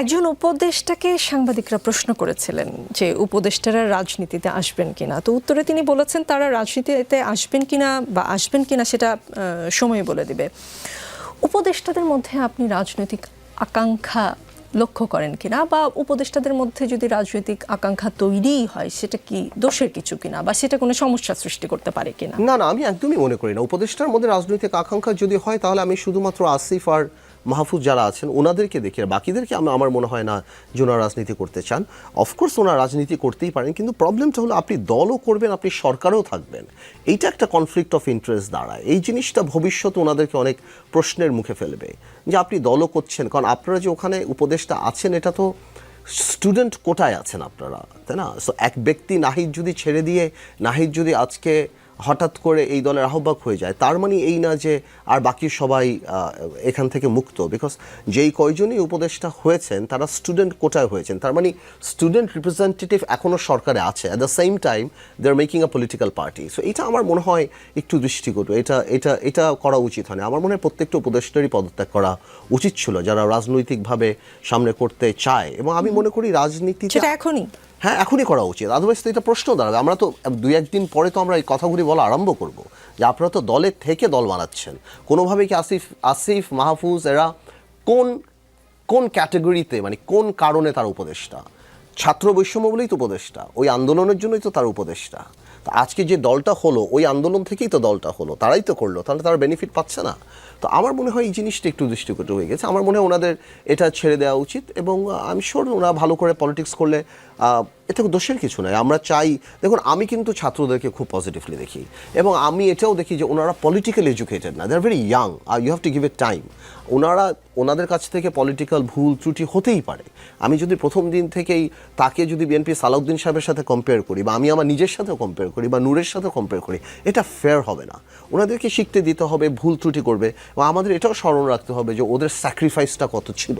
একজন উপদেষ্টাকে সাংবাদিকরা প্রশ্ন করেছিলেন যে উপদেষ্টারা রাজনীতিতে আসবেন কিনা। তো উত্তরে তিনি বলেছেন, তারা রাজনীতিতে আসবেন কিনা বা আসবেন কিনা সেটা সময় বলে দিবে। উপদেষ্টাদের মধ্যে আপনি রাজনৈতিক আকাঙ্ক্ষা লক্ষ্য করেন কিনা বা উপদেষ্টাদের মধ্যে যদি রাজনৈতিক আকাঙ্ক্ষা তৈরিই হয়, সেটা কি দোষের কিছু কিনা বা সেটা কোনো সমস্যা সৃষ্টি করতে পারে কিনা? না না, আমি একদমই মনে করি না। উপদেষ্টার মধ্যে রাজনৈতিক আকাঙ্ক্ষা যদি হয়, তাহলে আমি শুধুমাত্র আসিফ আর মাহফুজ যারা আছেন, ওনাদেরকে দেখি। বাকিদেরকে আমি আমার মনে হয় না যে ওনারা রাজনীতি করতে চান। অফকোর্স ওনারা রাজনীতি করতেই পারেন, কিন্তু প্রবলেমটা হলো আপনি দলও করবেন, আপনি সরকারেও থাকবেন। এইটা একটা কনফ্লিক্ট অফ ইন্টারেস্ট দাঁড়ায়। এই জিনিসটা ভবিষ্যতে ওনাদেরকে অনেক প্রশ্নের মুখে ফেলবে। যে আপনি দলও করছেন, কারণ আপনারা যে ওখানে উপদেশটা আছেন, এটা তো স্টুডেন্ট কোটায় আছেন আপনারা, তাই না? সো এক ব্যক্তি নাহিদ যদি ছেড়ে দিয়ে, নাহিদ যদি আজকে হঠাৎ করে এই দলের আহ্বায়ক হয়ে যায়। তার মানে এই না যে আর বাকি সবাই এখান থেকে মুক্ত। বিকজ যেই কয়জনই উপদেষ্টা হয়েছেন, তারা স্টুডেন্ট কোটায় হয়েছেন। তার মানে স্টুডেন্ট রিপ্রেজেন্টেটিভ এখনও সরকারে আছে। At the same time they are making a political party so এটা আমার মনে হয় একটু দৃষ্টিকটু। এটা এটা এটা করা উচিত হয় আমার মনে হয় প্রত্যেকটা উপদেষ্টারই পদত্যাগ করা উচিত ছিল, যারা রাজনৈতিকভাবে সামনে করতে চায়। এবং আমি মনে করি রাজনীতি এখনই। হ্যাঁ এখনই করা উচিত। আদারওয়াইজ তো এটা প্রশ্ন দাঁড়াবে। আমরা তো দু একদিন পরে তো আমরা এই কথাগুলি বলা আরম্ভ করব যে আপনারা তো দলে থেকে দল বানাচ্ছেন। কোনোভাবে কি আসিফ আসিফ, মাহফুজ এরা কোন কোন ক্যাটাগরিতে মানে কোন কারণে তার উপদেষ্টা? ছাত্র বৈষম্য বলেই তো উপদেষ্টা। ওই আন্দোলনের জন্যই তো তার উপদেষ্টা। আজকে যে দলটা হলো, ওই আন্দোলন থেকেই তো দলটা হলো, তারাই তো করল, তাহলে তারা বেনিফিট পাচ্ছে না। তো আমার মনে হয় এই জিনিসটা একটু দৃষ্টিকটু হয়ে গেছে। আমার মনে হয় ওনাদের এটা ছেড়ে দেওয়া উচিত এবং আমি শোর ওরা ভালো করে পলিটিক্স করলে এতে দোষের কিছু নয়। আমরা চাই, দেখুন, আমি কিন্তু ছাত্রদেরকে খুব পজিটিভলি দেখি এবং আমি এটাও দেখি যে ওনারা পলিটিক্যাল এডুকেটেড না। They are very young are you have to give a time ওনারা, ওনাদের কাছ থেকে পলিটিক্যাল ভুল, ত্রুটি হতেই পারে। আমি যদি প্রথম দিন থেকেই তাকে যদি বিএনপি সালাউদ্দিন সাহেবের সাথে কম্পেয়ার করি বা আমি আমার নিজের সাথেও কম্পেয়ার করি বা নূরের সাথেও কম্পেয়ার করি, এটা ফেয়ার হবে না। ওনাদেরকে শিখতে দিতে হবে, ভুল ত্রুটি করবে এবং আমাদের এটাও স্মরণ রাখতে হবে যে ওদের স্যাক্রিফাইসটা কত ছিল।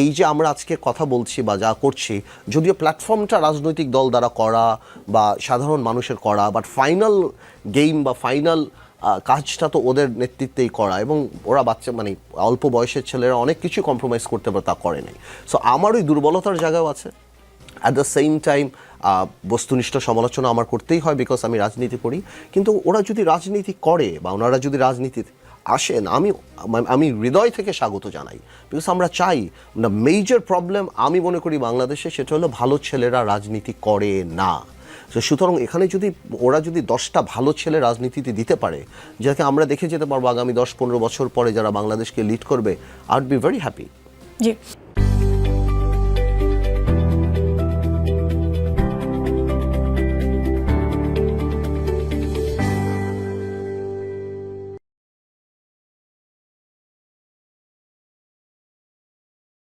এই যে আমরা আজকে কথা বলছি বা যা করছি, যদিও প্ল্যাটফর্মটা রাজনৈতিক দল দ্বারা করা বা সাধারণ মানুষের করা বাট ফাইনাল গেম বা ফাইনাল কাজটা তো ওদের নেতৃত্বেই করা এবং ওরা বাচ্চা মানে অল্প বয়সের ছেলেরা অনেক কিছু কম্প্রোমাইজ করতে পারে, তা করে নাই। সো আমার ওই দুর্বলতার জায়গাও আছে। অ্যাট দ্য সেম টাইম বস্তুনিষ্ঠ সমালোচনা আমার করতেই হয় বিকজ আমি রাজনীতি করি। কিন্তু ওরা যদি রাজনীতি করে বা ওনারা যদি রাজনীতি আসেন, আমি আমি হৃদয় থেকে স্বাগত জানাই। বিকজ আমরা চাই না মেজর প্রবলেম আমি মনে করি বাংলাদেশে সেটা হলো ভালো ছেলেরা রাজনীতি করে না। তো সুতরাং এখানে যদি ওরা যদি দশটা ভালো ছেলে রাজনীতিতে দিতে পারে, যাকে আমরা দেখে যেতে পারব আগামী দশ পনেরো বছর পরে যারা বাংলাদেশকে লিড করবে would be very happy ji.